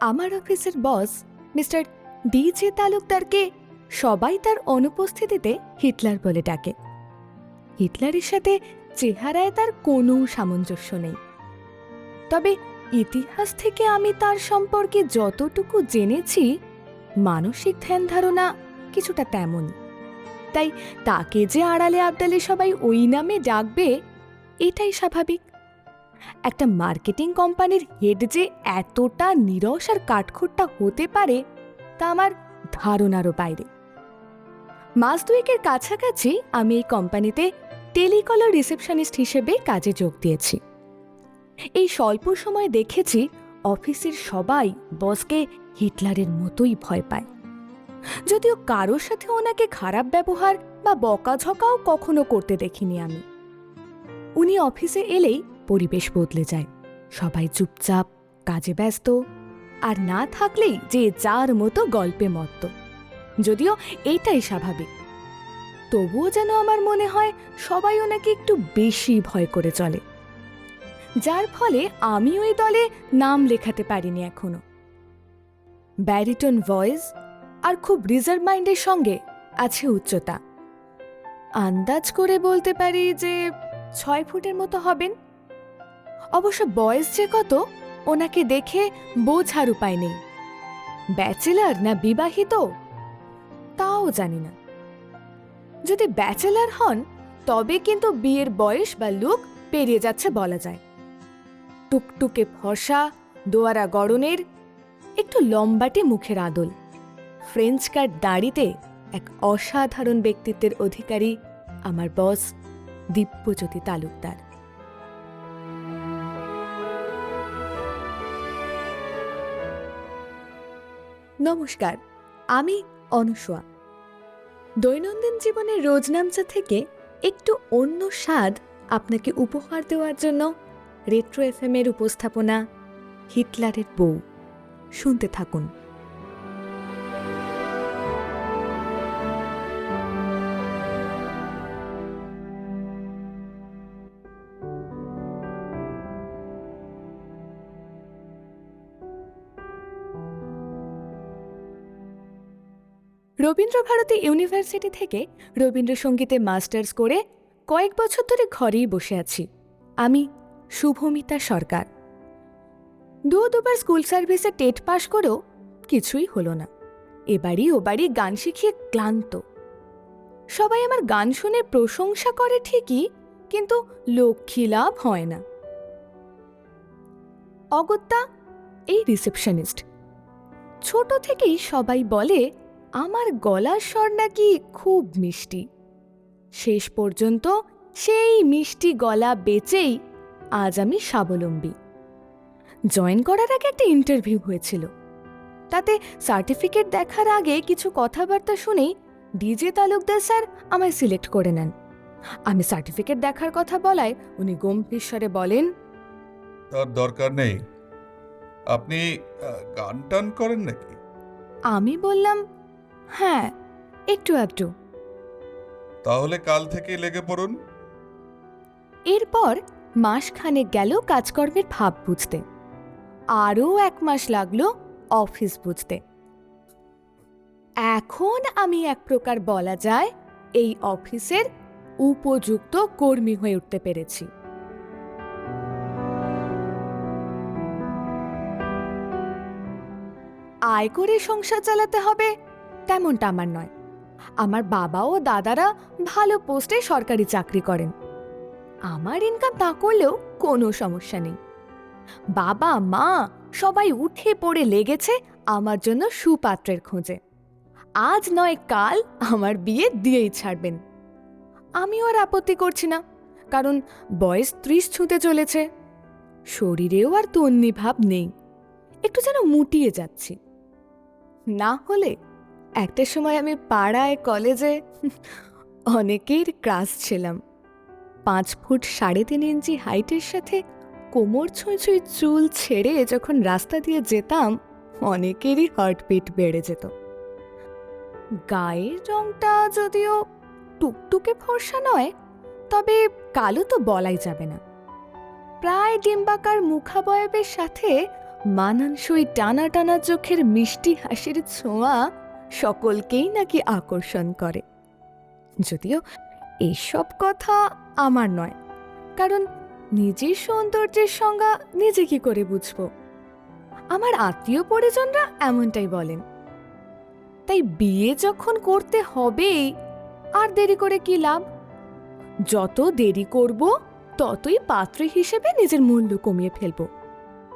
আমার অফিসের boss, mister D J তালুকদারকে সবাই তার অনুপস্থিতিতে হিটলার বলে ডাকে। হিটলারের সাথে চেহারায় তার কোনো সামঞ্জস্য নেই। তবে ইতিহাস থেকে আমি তার সম্পর্কে যতটুকু জেনেছি, মানসিক ধ্যান ধারণা কিছুটা তেমন। তাই তাকে যে আড়ালে আবডালে সবাই ওই নামে ডাকবে, এটাই স্বাভাবিক। একটা মার্কেটিং কোম্পানির হেড যে এতটা নিরস আর কাঠখোট্টা হতে পারে, তা আমার ধারণারও বাইরে। মাস দুয়েকের কাছাকাছি আমি এই কোম্পানিতে টেলিকলার রিসেপশনিস্ট হিসেবে কাজে যোগ দিয়েছি। এই স্বল্প সময়ে দেখেছি অফিসের সবাই বসকে হিটলারের মতোই ভয় পায়। যদিও কারোর সাথে ওনাকে খারাপ ব্যবহার বা বকাঝকাও কখনো করতে দেখিনি আমি। উনি অফিসে এলেই পরিবেশ বদলে যায়। সবাই চুপচাপ, কাজে ব্যস্ত, আর না থাকলেই যে যার মতো গল্পে মত্ত। যদিও এটাই স্বাভাবিক। তবুও যেন আমার মনে হয় সবাই ওনাকে একটু বেশি ভয় করে চলে। যার ফলে আমি ওই দলে নাম লেখাতে পারিনি এখনও। ব্যারিটন ভয়েস আর খুব রিজার্ভ মাইন্ডের সঙ্গে আছে উচ্চতা। আন্দাজ করে বলতে পারি যে ছয় ফুটের মতো হবেন। অবশ্য বয়স যে কত, ওনাকে দেখে বোঝার উপায় নেই। ব্যাচেলার না বিবাহিত? তাও জানি না। যদি ব্যাচেলার হন, তবে কিন্তু বিয়ের বয়স বা লুক পেরিয়ে যাচ্ছে বলা যায়। টুকটুকে ফর্সা, দোয়ারা গড়নের, একটু লম্বাটে মুখের আদল। ফ্রেঞ্চ কাট দাড়িতে এক অসাধারণ ব্যক্তিত্বের অধিকারী আমার বস দিব্যজ্যোতি তালুকদার। নমস্কার, আমি অনুসোয়া দৈনন্দিন জীবনের রোজনামচা থেকে একটু অন্য স্বাদ আপনাকে উপহার দেওয়ার জন্য রেট্রো এফএম এর উপস্থাপনা হিটলারের বউ। শুনতে থাকুন। রবীন্দ্রভারতী ইউনিভার্সিটি থেকে রবীন্দ্রসঙ্গীতে মাস্টার্স করে কয়েক বছর ধরে ঘরেই বসে আছি। আমি শুভমিতা সরকার। দু দুবার স্কুল সার্ভিসে টেট পাশ করেও কিছুই হলো না। এবারই ও বাড়ি গান শিখিয়ে ক্লান্ত। সবাই আমার গান শুনে প্রশংসা করে ঠিকই, কিন্তু লক্ষ্মী লাভ হয় না। অগত্যা এই রিসেপশনিস্ট। ছোট থেকেই সবাই বলে আমার গলার স্বর নাকি খুব মিষ্টি। শেষ পর্যন্ত সেই মিষ্টি গলা বেচেই আজ আমি স্বাবলম্বী। জয়েন করার আগে একটা ইন্টারভিউ হয়েছিল। তাতে সার্টিফিকেট দেখার আগে কিছু কথাবার্তা শুনেই ডিজে তালুকদার স্যার আমায় সিলেক্ট করে নেন। আমি সার্টিফিকেট দেখার কথা বলায় উনি গম্ভীর স্বরে বলেন তার দরকার নেই। আপনি গান টান করেন নাকি? আমি বললাম হ্যাঁ একটু একটু তাহলে কাল থেকে লেগে পড়ুন। এরপর মাসখানেক গেল কাজকর্মের ভাব বুঝতে। আরও এক মাস লাগল অফিস বুঝতে। এখন আমি এক প্রকার বলা যায় এই অফিসের উপযুক্ত কর্মী হয়ে উঠতে পেরেছি। আয় করে সংসার চালাতে হবে তেমনটা আমার নয়। আমার বাবা ও দাদারা ভালো পোস্টে সরকারি চাকরি করেন। আমার ইনকাম না করলেও কোনো সমস্যা নেই। বাবা, মা সবাই উঠে পড়ে লেগেছে আমার জন্য সুপাত্রের খোঁজে। আজ নয়, কাল আমার বিয়ে দিয়েই ছাড়বেন। আমিও আর আপত্তি করছি না, কারণ বয়স ত্রিশ ছুঁতে চলেছে। শরীরেও আর তন্নি ভাব নেই। একটু যেন মুটিয়ে যাচ্ছি। না হলে একটা সময় আমি পাড়ায়, কলেজে অনেকের ক্রাস ছিলাম। পাঁচ ফুট সাড়ে তিন ইঞ্চি হাইটের সাথে কোমর ছুঁই ছুঁই চুল ছেড়ে যখন রাস্তা দিয়ে যেতাম, অনেকেরই হার্টবিট বেড়ে যেত। গায়ের রংটা যদিও টুকটুকে ফর্সা নয়, তবে কালো তো বলাই যাবে না। প্রায় ডিম্বাকার মুখাবয়বের সাথে মানানসই টানা টানা চোখের মিষ্টি হাসির ছোঁয়া সকলকেই নাকি আকর্ষণ করে। যদিও এসব কথা আমার নয়, কারণ নিজের সৌন্দর্যের সংজ্ঞা নিজে কি করে বুঝব? আমার আত্মীয় পরিজনরা এমনটাই বলেন। তাই বিয়ে যখন করতে হবেই আর দেরি করে কি লাভ? যত দেরি করব, ততই পাত্র হিসেবে নিজের মূল্য কমিয়ে ফেলব।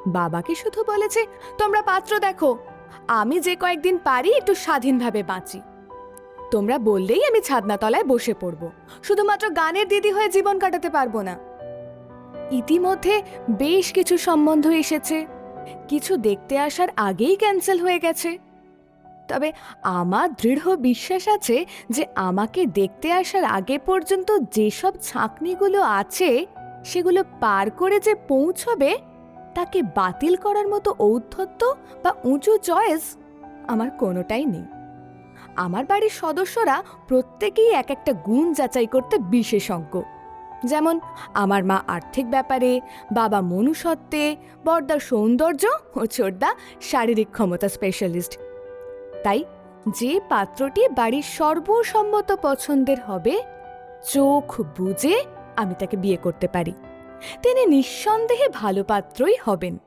বাবাকে শুধু বলেছে তোমরা পাত্র দেখো। আমি যে কয়েকদিন পারি, একটু স্বাধীনভাবে বাঁচি। তোমরা বললেই আমি ছাদনাতলায় বসে পড়ব। শুধুমাত্র গানের দিদি হয়ে জীবন কাটাতে পারব না। ইতিমধ্যে বেশ কিছু সম্বন্ধ এসেছে। কিছু দেখতে আসার আগেই ক্যান্সেল হয়ে গেছে। তবে আমার দৃঢ় বিশ্বাস আছে যে আমাকে দেখতে আসার আগে পর্যন্ত যেসব ছাঁকনিগুলো আছে, সেগুলো পার করে যে পৌঁছবে তাকে বাতিল করার মতো ঔদ্ধত্য বা উঁচু চয়েস আমার কোনোটাই নেই। আমার বাড়ির সদস্যরা প্রত্যেকেই এক একটা গুণ যাচাই করতে বিশেষজ্ঞ। যেমন আমার মা আর্থিক ব্যাপারে, বাবা মনুষত্বে বর্দার সৌন্দর্য ও ছোটদা শারীরিক ক্ষমতা স্পেশালিস্ট। তাই যে পাত্রটি বাড়ির সর্বসম্মত পছন্দের হবে, চোখ বুঝে আমি তাকে বিয়ে করতে পারি। তিনি নিঃসন্দেহে ভালো পাত্রই হবেন।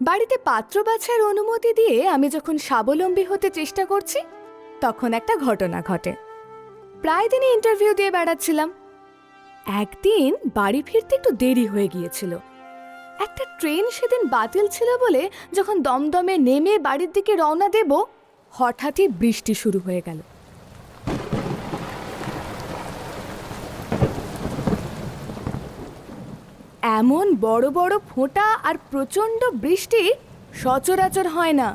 বাড়িতে পাত্র বাছার অনুমতি দিয়ে আমি যখন স্বাবলম্বী হতে চেষ্টা করছি, তখন একটা ঘটনা ঘটে। প্রায় দিনই ইন্টারভিউ দিয়ে বেড়াচ্ছিলাম। একদিন বাড়ি ফিরতে একটু দেরি হয়ে গিয়েছিল। একটা ট্রেন সেদিন বাতিল ছিল বলে যখন দমদমে নেমে বাড়ির দিকে রওনা দেব, হঠাৎই বৃষ্টি শুরু হয়ে গেল। এমন বড় বড় ফোঁটা আর প্রচণ্ড বৃষ্টি সচরাচর হয় না।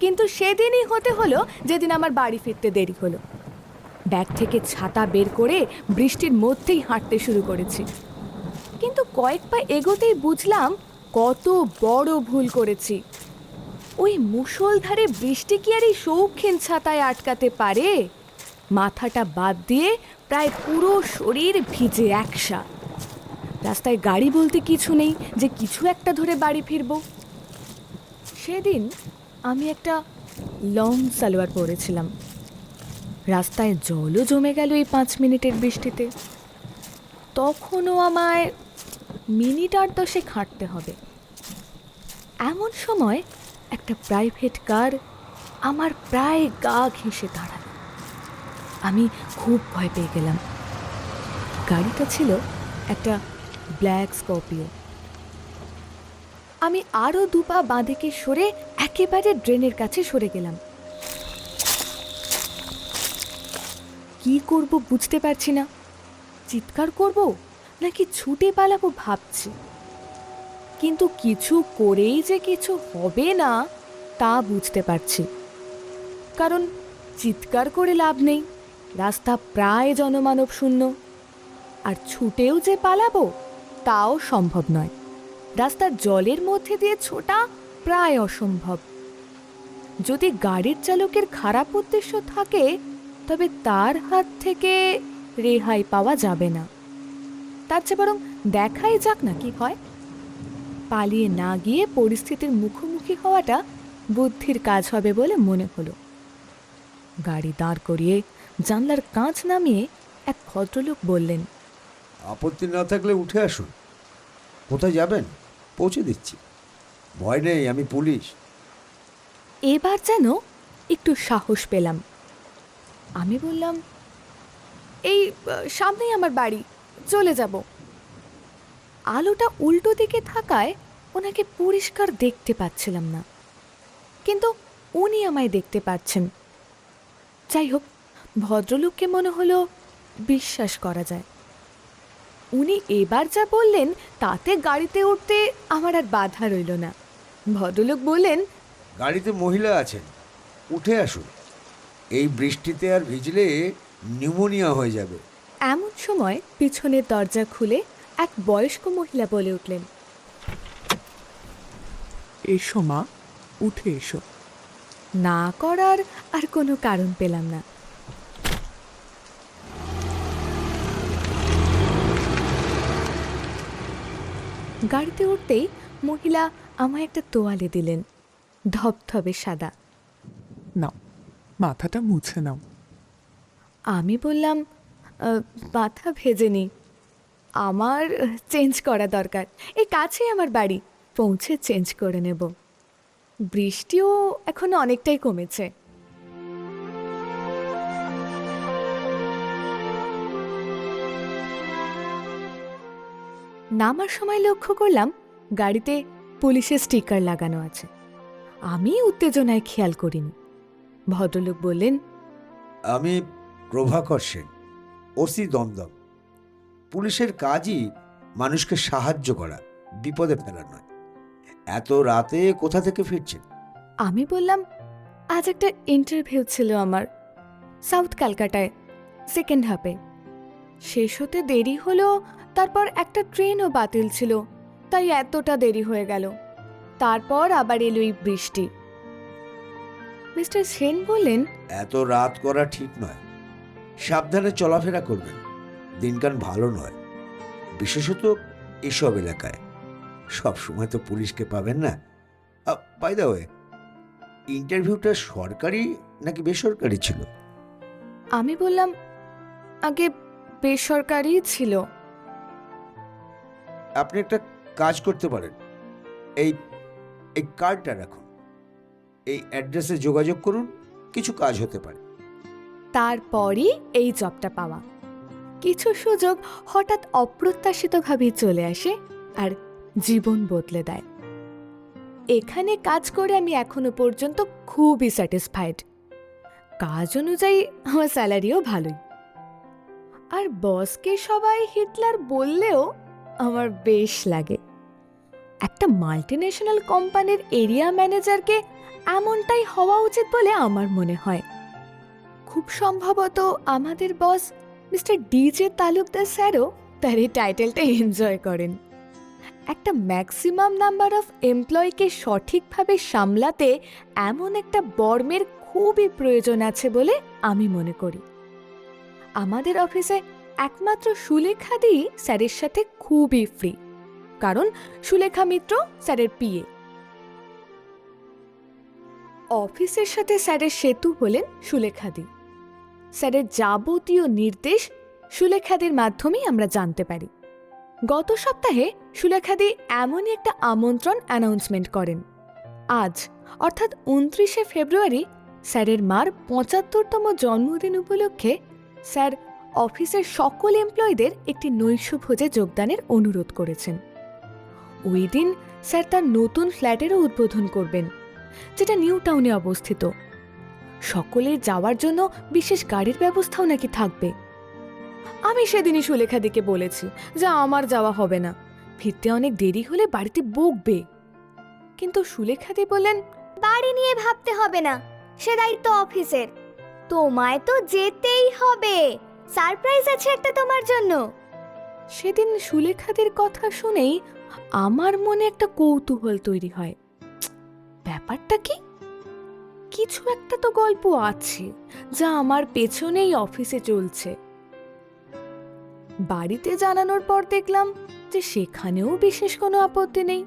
কিন্তু সেদিনই হতে হলো যেদিন আমার বাড়ি ফিরতে দেরি হলো। ব্যাগ থেকে ছাতা বের করে বৃষ্টির মধ্যেই হাঁটতে শুরু করেছি। কিন্তু কয়েক পা এগোতেই বুঝলাম কত বড় ভুল করেছি। ওই মুষলধারে বৃষ্টি কি আর এই শৌখিন ছাতায় আটকাতে পারে? মাথাটা বাদ দিয়ে প্রায় পুরো শরীর ভিজে একসা। রাস্তায় গাড়ি বলতে কিছু নেই যে কিছু একটা ধরে বাড়ি ফিরব। সেদিন আমি একটা লং সালোয়ার পরেছিলাম। রাস্তায় জলও জমে গেল এই পাঁচ মিনিটের বৃষ্টিতে। তখনও আমায় মিনিট আর দশেক হাঁটতে হবে। এমন সময় একটা প্রাইভেট কার আমার প্রায় গা ঘেঁষে দাঁড়াল। আমি খুব ভয় পেয়ে গেলাম। গাড়িটা ছিল একটা ব্ল্যাক স্কর্পিও। আমি আরও দুপা বাঁদিকে সরে একেবারে ড্রেনের কাছে সরে গেলাম। কি করব বুঝতে পারছি না। চিৎকার করব? নাকি ছুটে পালাবো ভাবছি। কিন্তু কিছু করেই যে কিছু হবে না, তা বুঝতে পারছি। কারণ চিৎকার করে লাভ নেই, রাস্তা প্রায় জনমানব শূন্য। আর ছুটেও যে পালাবো, তাও সম্ভব নয়। রাস্তার জলের মধ্যে দিয়ে ছোটা প্রায় অসম্ভব। যদি গাড়ির চালকের খারাপ উদ্দেশ্য থাকে, তবে তার হাত থেকে রেহাই পাওয়া যাবে না। তার চেয়ে বরং দেখাই যাক না কি হয়। পালিয়ে না গিয়ে পরিস্থিতির মুখোমুখি হওয়াটা বুদ্ধির কাজ হবে বলে মনে হলো। গাড়ি দাঁড় করিয়ে জানলার কাঁচ নামিয়ে এক ভদ্রলোক বললেন আপত্তি না থাকলে উঠে আসুন। কোথায় যাবেন? পৌঁছে দিচ্ছি। ভয় নেই আমি পুলিশ। এবার যেন একটু সাহস পেলাম। আমি বললাম এই সামনেই আমার বাড়ি। চলে যাব। আলোটা উল্টো দিকে থাকায় ওনাকে পরিষ্কার দেখতে পাচ্ছিলাম না। কিন্তু উনি আমায় দেখতে পাচ্ছেন। যাই হোক, ভদ্রলোককে মনে হলো বিশ্বাস করা যায়। উনি এবার যা বললেন, তাতে গাড়িতে উঠতে আমার আর বাধা রইল না। ভদ্রলোক বললেন, গাড়িতে মহিলা আছেন, উঠে আসুন। এই বৃষ্টিতে আর ভিজলে নিউমোনিয়া হয়ে যাবে। এমন সময় পিছনের দরজা খুলে এক বয়স্ক মহিলা বলে উঠলেন এসো মা উঠে এসো। না করার আর কোনো কারণ পেলাম না। গাড়িতে উঠতেই মহিলা আমায় একটা তোয়ালে দিলেন ধবধবে সাদা। নাও মাথাটা মুছে নাও। আমি বললাম "আহ, ভেজে ভেজেনি আমার চেঞ্জ করা দরকার। এই কাছেই আমার বাড়ি। পৌঁছে চেঞ্জ করে নেব। বৃষ্টিও এখন অনেকটাই কমেছে। নামার সময় লক্ষ্য করলাম গাড়িতে পুলিশের স্টিকার লাগানো আছে। আমি উত্তেজনায় খেয়াল করিনি। ভদ্রলোক বললেন আমি প্রভাকর সেন। ওসি দমদম পুলিশের কাজই মানুষকে সাহায্য করা বিপদে ফেলা নয়। এত রাতে কোথা থেকে ফিরছেন? আমি বললাম আজ একটা ইন্টারভিউ ছিল আমার সাউথ ক্যালকাটায় সেকেন্ড হাফে। শেষ হতে দেরি হলো তারপর একটা ট্রেনও বাতিল ছিল তাই এতটা দেরি হয়ে গেল। তারপর আবার এলো এই বৃষ্টি। মিস্টার সেন বললেন এত রাত করা ঠিক নয়। সাবধানে চলাফেরা করবেন। দিনকান ভালো নয়। বিশেষত এসব এলাকায়। সব সময় তো পুলিশকে পাবেন না। বাই দা ওয়ে ইন্টারভিউটা সরকারি নাকি বেসরকারি ছিল? আমি বললাম আগে বেসরকারি ছিল। আপনি একটা কাজ করতে পারেন। এই এই কার্ডটা রাখুন। এই অ্যাড্রেসে যোগাযোগ করুন। কিছু কাজ হতে পারে। তারপরই এই জবটা পাওয়া। কিছু সুযোগ হঠাৎ অপ্রত্যাশিতভাবেই চলে আসে আর জীবন বদলে দেয়। এখানে কাজ করে আমি এখনও পর্যন্ত খুবই স্যাটিসফাইড কাজ অনুযায়ী আমার স্যালারিও ভালোই। আর বসকে সবাই হিটলার বললেও আমার বেশ লাগে। একটা মাল্টিন্যাশনাল কোম্পানির এরিয়া ম্যানেজারকে এমনটাই হওয়া উচিত বলে আমার মনে হয়। খুব সম্ভবত আমাদের বস মিস্টার ডিজে তালুকদার স্যারও তার এই টাইটেলটা এনজয় করেন। একটা ম্যাক্সিমাম নাম্বার অফ এমপ্লয়িকে সঠিকভাবে সামলাতে এমন একটা বর্মের খুবই প্রয়োজন আছে বলে আমি মনে করি। আমাদের অফিসে একমাত্র সুলেখা সুলেখাদি স্যারের সাথে খুবই ফ্রি কারণ সুলেখা মিত্র স্যারের পিএ অফিসের সাথে স্যারের সেতু হলেন সুলেখা সুলেখাদি। স্যারের যাবতীয় নির্দেশ সুলেখাদির মাধ্যমেই আমরা জানতে পারি। গত সপ্তাহে সুলেখাদি এমনই একটা আমন্ত্রণ অ্যানাউন্সমেন্ট করেন। আজ, অর্থাৎ উনত্রিশে ফেব্রুয়ারি, স্যারের মার পঁচাত্তরতম জন্মদিন উপলক্ষে স্যার অফিসের সকল এমপ্লয়ীদের একটি নৈশভোজে যোগদানের অনুরোধ করেছেন। ওই দিন স্যার তার নতুন ফ্ল্যাটেরও উদ্বোধন করবেন, যেটা নিউ টাউনে অবস্থিত। সকলে যাওয়ার জন্য বিশেষ গাড়ির ব্যবস্থাও নাকি থাকবে। আমি সেদিনই সুলেখাদিকে বলেছি যে আমার যাওয়া হবে না। ফিরতে অনেক দেরি হলে বাড়িতে বকবে। কিন্তু সুলেখাদি বললেন বাড়ি নিয়ে ভাবতে হবে না সে দায়িত্ব অফিসের। তোমায় তো যেতেই হবে সারপ্রাইজ আছে একটা তোমার জন্য। সেদিন সুলেখাদির কথা শুনেই আমার মনে একটা কৌতূহল তৈরি হয়। ব্যাপারটা কি? কিছু একটা তো গল্প আছে, যা আমার পেছনেই অফিসে চলছে। বাড়িতে জানানোর পর দেখলাম যে সেখানেও বিশেষ কোনো আপত্তি নেই,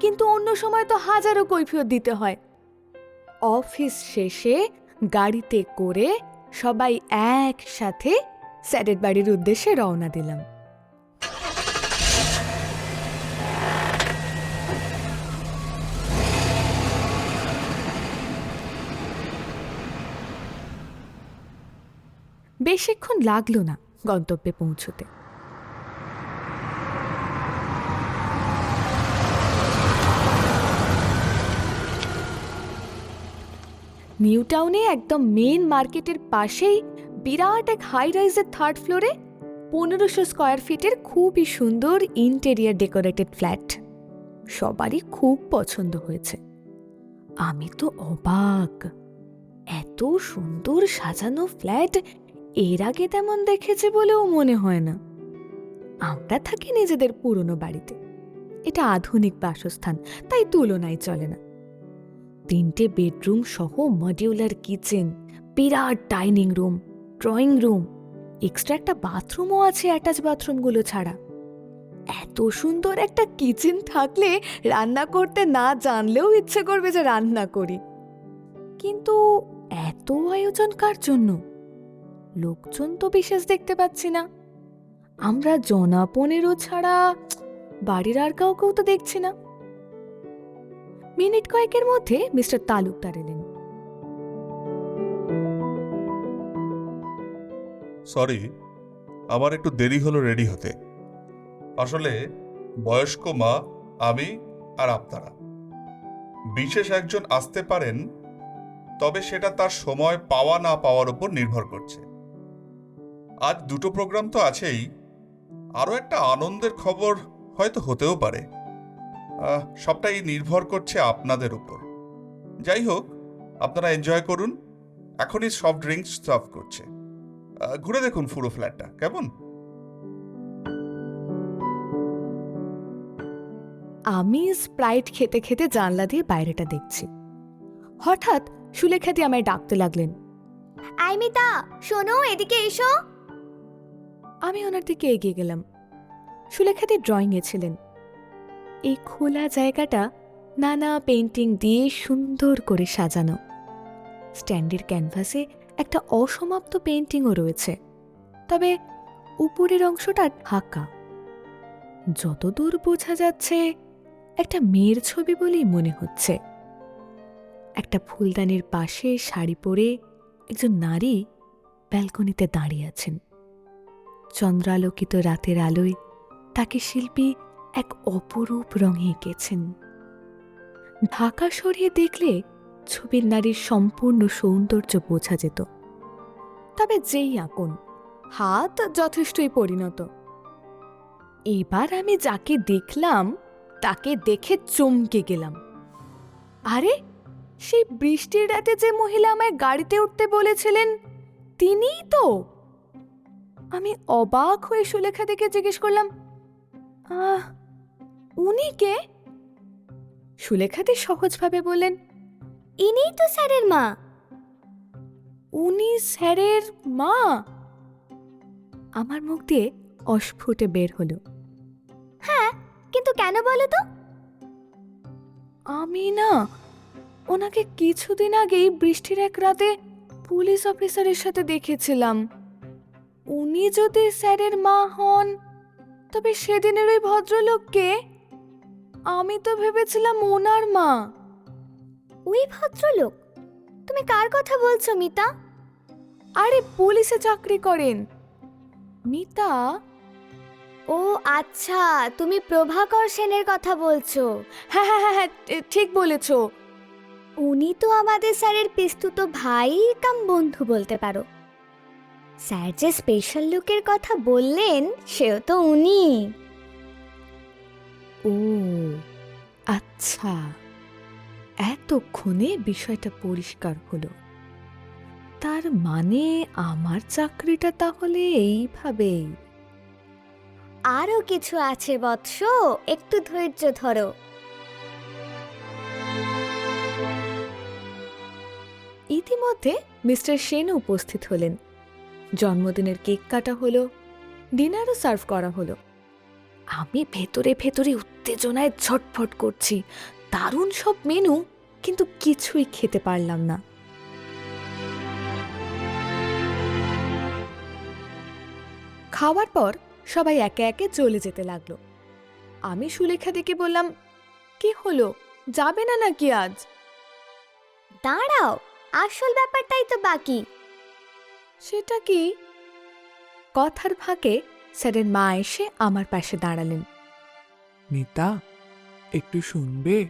কিন্তু অন্য সময় তো হাজারো কৈফিয়ত দিতে হয়। অফিস শেষে গাড়িতে করে সবাই একসাথে স্যারের বাড়ির উদ্দেশ্যে রওনা দিলাম। বেশিক্ষণ লাগল না গন্তব্যে পৌঁছতে। নিউ টাউনে একদম মেন মার্কেটের পাশেই বিরাট এক হাই রাইজের থার্ড ফ্লোরে পনেরোশো স্কোয়ার ফিটের খুবই সুন্দর ইন্টেরিয়ার ডেকোরেটেড ফ্ল্যাট সবারই খুব পছন্দ হয়েছে। আমি তো অবাক। এত সুন্দর সাজানো ফ্ল্যাট এর আগে তেমন দেখেছে বলেও মনে হয় না। আমরা থাকি নিজেদের পুরনো বাড়িতে। এটা আধুনিক বাসস্থান, তাই তুলনায় চলে না। তিনটে বেডরুম সহ মডিউলার কিচেন, বিরাট dining room, drawing room, extra একটা বাথরুমও আছে অ্যাটাচ বাথরুমগুলো ছাড়া। এত সুন্দর একটা কিচেন থাকলে রান্না করতে না জানলেও ইচ্ছে করবে যে রান্না করি। কিন্তু এত আয়োজন কার জন্য? লোকজন তো বিশেষ দেখতে পাচ্ছি না। আমরা জনা পনেরো ছাড়া বাড়ির আর কাউকেও তো দেখছি না। মিনিট কয়েকের মধ্যে মিস্টার তালুকদার এলেন। সরি, আমার একটু দেরি হলো রেডি হতে। আসলে বয়স্ক মা, আমি আর আপনারা। বিশেষ একজন আসতে পারেন, তবে সেটা তার সময় পাওয়া না পাওয়ার উপর নির্ভর করছে। আজ দুটো প্রোগ্রাম তো আছেই। আরও একটা আনন্দের খবর হয়তো হতেও পারে। আহ, সবটাই নির্ভর করছে আপনাদের উপর। যাই হোক আপনারা এনজয় করুন। এখনই সফট ড্রিঙ্কস সার্ভ করছে। ঘুরে দেখুন পুরো ফ্ল্যাটটা কেমন? আমি স্প্রাইট খেতে খেতে জানলা দিয়ে বাইরেটা দেখছি। হঠাৎ সুলেখাদি আমায় ডাকতে লাগলেন। আই মিতা শোনো এদিকে এসো। আমি ওনার দিকে এগিয়ে গেলাম। সুলেখাদি ড্রয়িংয়ে ছিলেন। এই খোলা জায়গাটা নানা পেন্টিং দিয়ে সুন্দর করে সাজানো। স্ট্যান্ডের ক্যানভাসে একটা অসমাপ্ত পেন্টিংও রয়েছে। তবে উপরের অংশটা ঢাকা যতদূর বোঝা যাচ্ছে, একটা মেয়ের ছবি বলেই মনে হচ্ছে। একটা ফুলদানির পাশে শাড়ি পরে একজন নারী ব্যালকনিতে দাঁড়িয়ে আছেন। চন্দ্রালোকিত রাতের আলোয় তাকে শিল্পী এক অপরূপ রঙে এঁকেছেন। ঢাকা সরিয়ে দেখলে ছবির নারীর সম্পূর্ণ সৌন্দর্য বোঝা যেত। তবে যেই আঁকুন, হাত যথেষ্টই পরিণত। এবার আমি যাকে দেখলাম, তাকে দেখে চমকে গেলাম। আরে, সেই বৃষ্টির রাতে যে মহিলা আমায় গাড়িতে উঠতে বলেছিলেন, তিনিই তো! আমি অবাক হয়ে সুলেখা দেখে জিজ্ঞেস করলাম আহ উনি কে? সুলেখাদি সহজভাবে বললেন ইনিই তো স্যারের মা। উনি স্যারের মা? আমার মুখ দিয়ে অস্ফুটে বের হলো। হ্যাঁ কিন্তু কেন বলো তো? আমি না ওনাকে কিছুদিন আগেই বৃষ্টির এক রাতে পুলিশ অফিসারের সাথে দেখেছিলাম। উনি যদি স্যারের মা হন তবে সেদিনের ওই ভদ্রলোককে আমি তো ভেবেছিলাম ওনার মা। ওই ভদ্রলোক? তুমি কার কথা বলছো মিতা? আরে পুলিশে চাকরি করেন। মিতা? ও আচ্ছা তুমি প্রভাকর সেনের কথা বলছো। হ্যাঁ হ্যাঁ হ্যাঁ হ্যাঁ এ, ঠিক বলেছ। উনি তো আমাদের স্যারের পিস্তুত ভাই কাম বন্ধু বলতে পারো। স্যার যে স্পেশাল লুকের কথা বললেন সেও তো উনি। ও আচ্ছা। এতক্ষণে বিষয়টা পরিষ্কার হলো। তার মানে আমার চাকরিটা তাহলে এইভাবেই। আরও কিছু আছে বৎস একটু ধৈর্য ধরো। ইতিমধ্যে মিস্টার সেনও উপস্থিত হলেন। জন্মদিনের কেক কাটা হলো, ডিনারও সার্ভ করা হলো। আমি ভেতরে ভেতরে উত্তেজনায় ছটফট করছি, দারুণ সব মেনু, কিন্তু কিছুই খেতে পারলাম না। খাওয়ার পর সবাই একে একে চলে যেতে লাগল। আমি সুলেখা দেখে বললাম, কি হলো? যাবে না নাকি আজ? দাঁড়াও, আসল ব্যাপারটাই তো বাকি। সেটা কি? কথার ফাঁকে স্যারের মা এসে আমার পাশে দাঁড়ালেন। মিতা একটু শুনবে?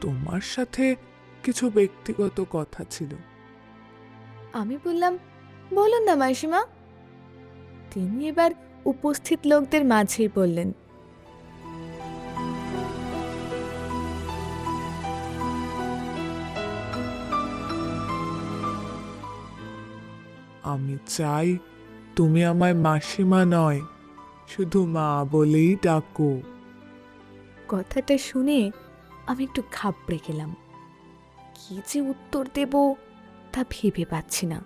তোমার সাথে কিছু ব্যক্তিগত কথা ছিল। আমি বললাম বলুন না মাসিমা। তিনি এবার উপস্থিত লোকদের মাঝেই বললেন আমি চাই তুমি আমায় মাসিমা নয়, শুধু মা বলেই ডাকো। কথাটা শুনে আমি একটু ঘাবড়ে গেলাম। কি যে উত্তর দেব তা ভেবে পাচ্ছি না।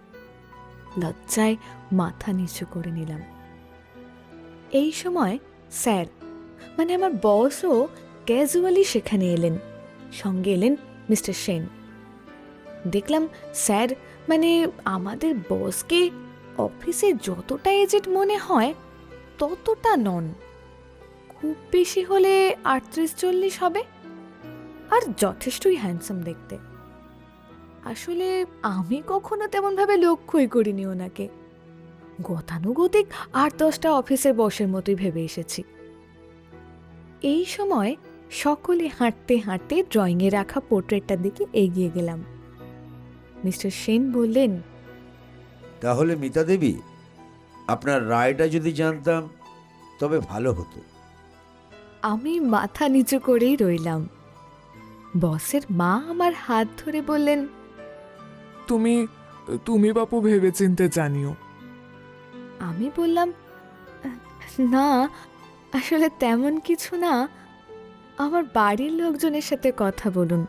লজ্জায় মাথা নিচু করে নিলাম। এই সময় স্যার মানে আমার বসও ক্যাজুয়ালি সেখানে এলেন। সঙ্গে এলেন মিস্টার সেন। দেখলাম স্যার মানে আমাদের বসকে অফিসে যতটা এজেন্ট মনে হয়, ততটা নন। খুব বেশি হলে আটত্রিশ চল্লিশ হবে। আর যথেষ্টই হ্যান্ডসাম দেখতে। আসলে আমি কখনো তেমনভাবে লক্ষ্যই করিনি ওনাকে। গতানুগতিক আট দশটা অফিসের বসের মতোই ভেবে এসেছি। এই সময় সকলে হাঁটতে হাঁটতে ড্রয়িংয়ে রাখা পোর্ট্রেটটার দিকে এগিয়ে গেলাম। মিস্টার সেন বললেন তাহলে মিতা দেবী আপনার রায়টা যদি জানতাম তবে ভালো হতো। আমি মাথা নিচু করেই রইলাম। বসের মা আমার হাত ধরে বললেন তুমি তুমি বাপু ভেবেচিন্তে জানিও। আমি বললাম না আসলে তেমন কিছু না। আমার বাড়ির লোকজনের সাথে কথা বলুন।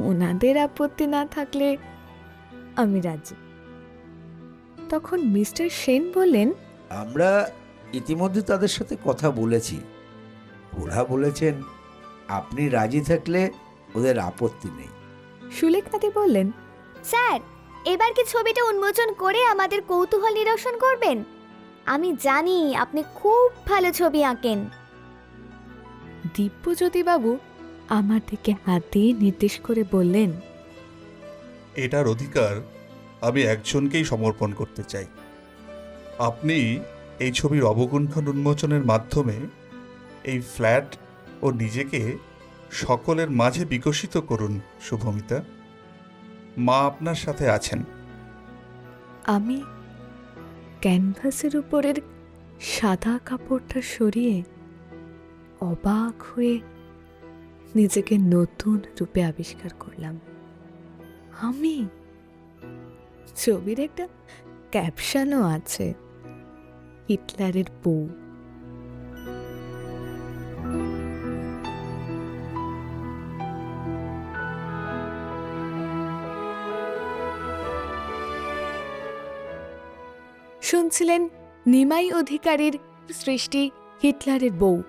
ওনাদের আপত্তি না থাকলে আমি রাজি। তখন মিস্টার সেন বললেন আমরা ইতিমধ্যে তাদের সাথে কথা বলেছি। ওরা বলেছেন আপনি রাজি থাকলে ওদের আপত্তি নেই। সুলেখাদি বললেন স্যার এবার কি ছবিটা উন্মোচন করে আমাদের কৌতূহল নিরসন করবেন? আমি জানি আপনি খুব ভালো ছবি আঁকেন। দিব্যজ্যোতিবাবু আমার দিকে হাত দিয়ে নির্দেশ করে বললেন এটার অধিকার আমি একজনকেই সমর্পণ করতে চাই। আপনি এই ছবির অবগুণ্ঠন উন্মোচনের মাধ্যমে এই ফ্ল্যাট ও নিজেকে সকলের মাঝে বিকশিত করুন, শুভমিতা। মা আপনার সাথে আছেন। আমি ক্যানভাসের উপরের সাদা কাপড়টা সরিয়ে অবাক হয়ে নিজেকে নতুন রূপে আবিষ্কার করলাম। আমি? ছবির একটা ক্যাপশনও আছে। হিটলারের বউ। শুনছিলেন নিমাই অধিকারীর সৃষ্টি হিটলারের বউ।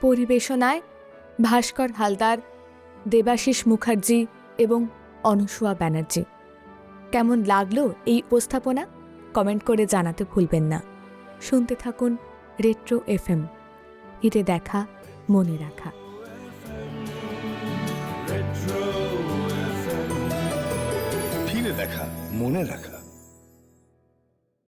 পরিবেশনায় ভাস্কর হালদার, দেবাশিস মুখার্জি এবং অনসুয়া ব্যানার্জি। কেমন লাগল এই উপস্থাপনা? কমেন্ট করে জানাতে ভুলবেন না। শুনতে থাকুন রেট্রো এফ এম হিটে দেখা, মনে রাখা। দেখা, মনে রাখা।